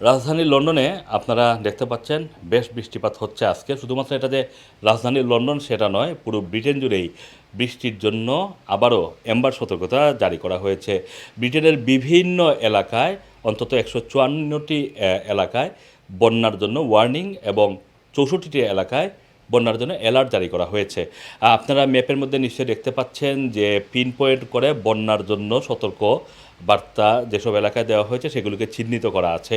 রাজধানী লন্ডনে আপনারা দেখতে পাচ্ছেন, বেশ বৃষ্টিপাত হচ্ছে আজকে। শুধুমাত্র এটা যে রাজধানী লন্ডন, সেটা নয়, পুরো ব্রিটেন জুড়েই বৃষ্টির জন্য আবারও এম্বার সতর্কতা জারি করা হয়েছে। ব্রিটেনের বিভিন্ন এলাকায়, অন্তত একশো চুয়ান্নটি এলাকায় বন্যার জন্য ওয়ার্নিং এবং চৌষট্টিটি এলাকায় বন্যার জন্য অ্যালার্ট জারি করা হয়েছে। আপনারা ম্যাপের মধ্যে নিশ্চয়ই দেখতে পাচ্ছেন যে পিন পয়েন্ট করে বন্যার জন্য সতর্ক বার্তা যেসব এলাকায় দেওয়া হয়েছে সেগুলিকে চিহ্নিত করা আছে।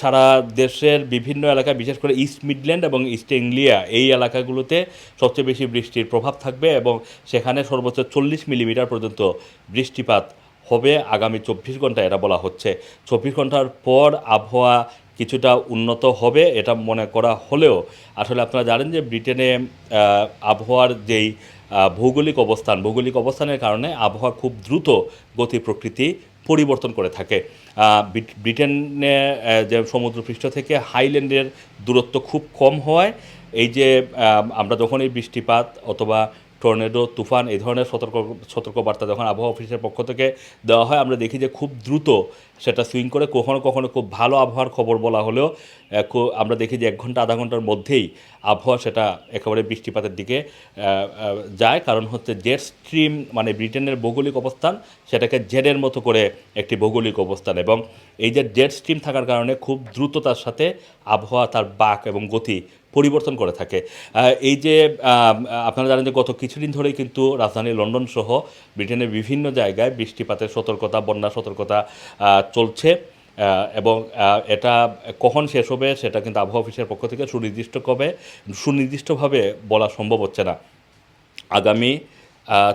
সারা দেশের বিভিন্ন এলাকায়, বিশেষ করে ইস্ট মিডল্যান্ড এবং ইস্ট ইংলিয়া এই এলাকাগুলোতে সবচেয়ে বেশি বৃষ্টির প্রভাব থাকবে এবং সেখানে সর্বোচ্চ চল্লিশ মিলিমিটার পর্যন্ত বৃষ্টিপাত হবে। আগামী চব্বিশ ঘণ্টা এটা বলা হচ্ছে। চব্বিশ ঘণ্টার পর আবহাওয়া কিছুটা উন্নত হবে এটা মনে করা হলেও, আসলে আপনারা জানেন যে ব্রিটেনে আবহাওয়ার যেই ভৌগোলিক অবস্থান, ভৌগোলিক অবস্থানের কারণে আবহাওয়া খুব দ্রুত গতি প্রকৃতি পরিবর্তন করে থাকে। ব্রিটেনে যে সমুদ্রপৃষ্ঠ থেকে হাইল্যান্ডের দূরত্ব খুব কম হওয়ায়, এই যে আমরা যখন এই বৃষ্টিপাত অথবা টর্নেডো, তুফান, এই ধরনের সতর্ক, সতর্কবার্তা যখন আবহাওয়া অফিসের পক্ষ থেকে দেওয়া হয়, আমরা দেখি যে খুব দ্রুত সেটা সুইং করে কখনো কখনো খুব ভালো আবহাওয়ার খবর বলা হলেও আমরা দেখি যে এক ঘণ্টা, আধা ঘণ্টার মধ্যেই আবহাওয়া সেটা একেবারে বৃষ্টিপাতের দিকে যায়। কারণ হচ্ছে জেট স্ট্রিম মানে ব্রিটেনের ভৌগোলিক অবস্থান, সেটাকে জেডের মতো করে একটি ভৌগোলিক অবস্থান এবং এই যে জেট স্ট্রিম থাকার কারণে খুব দ্রুততার সাথে আবহাওয়া তার বাক এবং গতি পরিবর্তন করে থাকে। এই যে আপনারা জানেন যে গত কিছুদিন ধরেই কিন্তু রাজধানী লন্ডন সহ ব্রিটেনের বিভিন্ন জায়গায় বৃষ্টিপাতের সতর্কতা বন্যা সতর্কতা চলছে। এবং এটা কখন শেষ হবে সেটা কিন্তু আবহাওয়া অফিসের পক্ষ থেকে সুনির্দিষ্ট কবে, সুনির্দিষ্টভাবে বলা সম্ভব হচ্ছে না। আগামী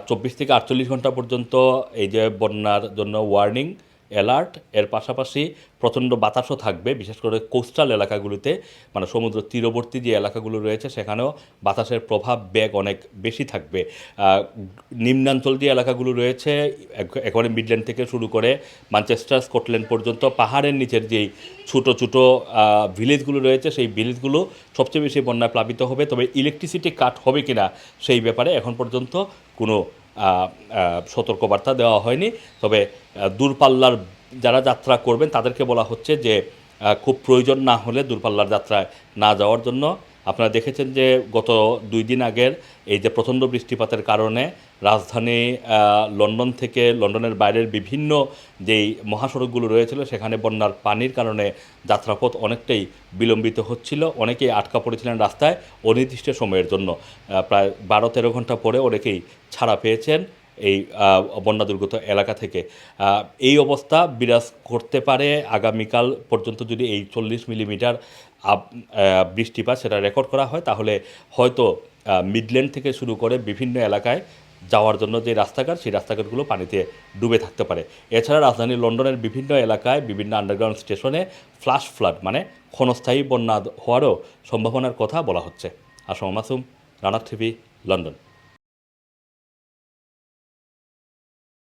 চব্বিশ থেকে আটচল্লিশ ঘণ্টা পর্যন্ত এই যে বন্যার জন্য ওয়ার্নিং অ্যালার্ট। এর পাশাপাশি প্রচণ্ড বাতাসও থাকবে, বিশেষ করে কোস্টাল এলাকাগুলোতে। মানে সমুদ্র তীরবর্তী যে এলাকাগুলো রয়েছে, সেখানেও বাতাসের প্রভাব, বেগ অনেক বেশি থাকবে। নিম্নাঞ্চল যে এলাকাগুলো রয়েছে, এক- একেবারে মিডল্যান্ড থেকে শুরু করে ম্যানচেস্টার, স্কটল্যান্ড পর্যন্ত। পাহাড়ের নিচের যেই ছোটো ছোটো ভিলেজগুলো রয়েছে, সেই ভিলেজগুলো সবচেয়ে বেশি বন্যায় প্লাবিত হবে। তবে ইলেকট্রিসিটি কাট হবে কিনা, সেই ব্যাপারে এখন পর্যন্ত কোনো সতর্কবার্তা দেওয়া হয়নি। তবে দূরপাল্লার যারা যাত্রা করবেন, তাদেরকে বলা হচ্ছে যে খুব প্রয়োজন না হলে দূরপাল্লার যাত্রায় না যাওয়ার জন্য আপনারা দেখেছেন যে গত দুই দিন আগের এই যে প্রচণ্ড বৃষ্টিপাতের কারণে রাজধানী লন্ডন থেকে লন্ডনের বাইরের বিভিন্ন যেই মহাসড়কগুলো রয়েছিল, সেখানে বন্যার পানির কারণে যাত্রাপথ অনেকটাই বিলম্বিত হচ্ছিল। অনেকেই আটকা পড়েছিলেন রাস্তায় অনির্দিষ্ট সময়ের জন্য। প্রায় বারো তেরো ঘণ্টা পরে অনেকেই ছাড়া পেয়েছেন। এই বন্যা দুর্গত এলাকা থেকে। এই অবস্থা বিরাজ করতে পারে আগামীকাল পর্যন্ত যদি এই চল্লিশ মিলিমিটার বৃষ্টিপাত সেটা রেকর্ড করা হয়, তাহলে হয়তো মিডল্যান্ড থেকে শুরু করে বিভিন্ন এলাকায় যাওয়ার জন্য যে রাস্তাঘাট, সেই রাস্তাঘাটগুলো পানিতে ডুবে থাকতে পারে। এছাড়া রাজধানী লন্ডনের বিভিন্ন এলাকায় বিভিন্ন আন্ডারগ্রাউন্ড স্টেশনে ফ্লাশ ফ্লাড মানে ক্ষণস্থায়ী বন্যা হওয়ারও সম্ভাবনার কথা বলা হচ্ছে। Assam Masum Rana TV, London.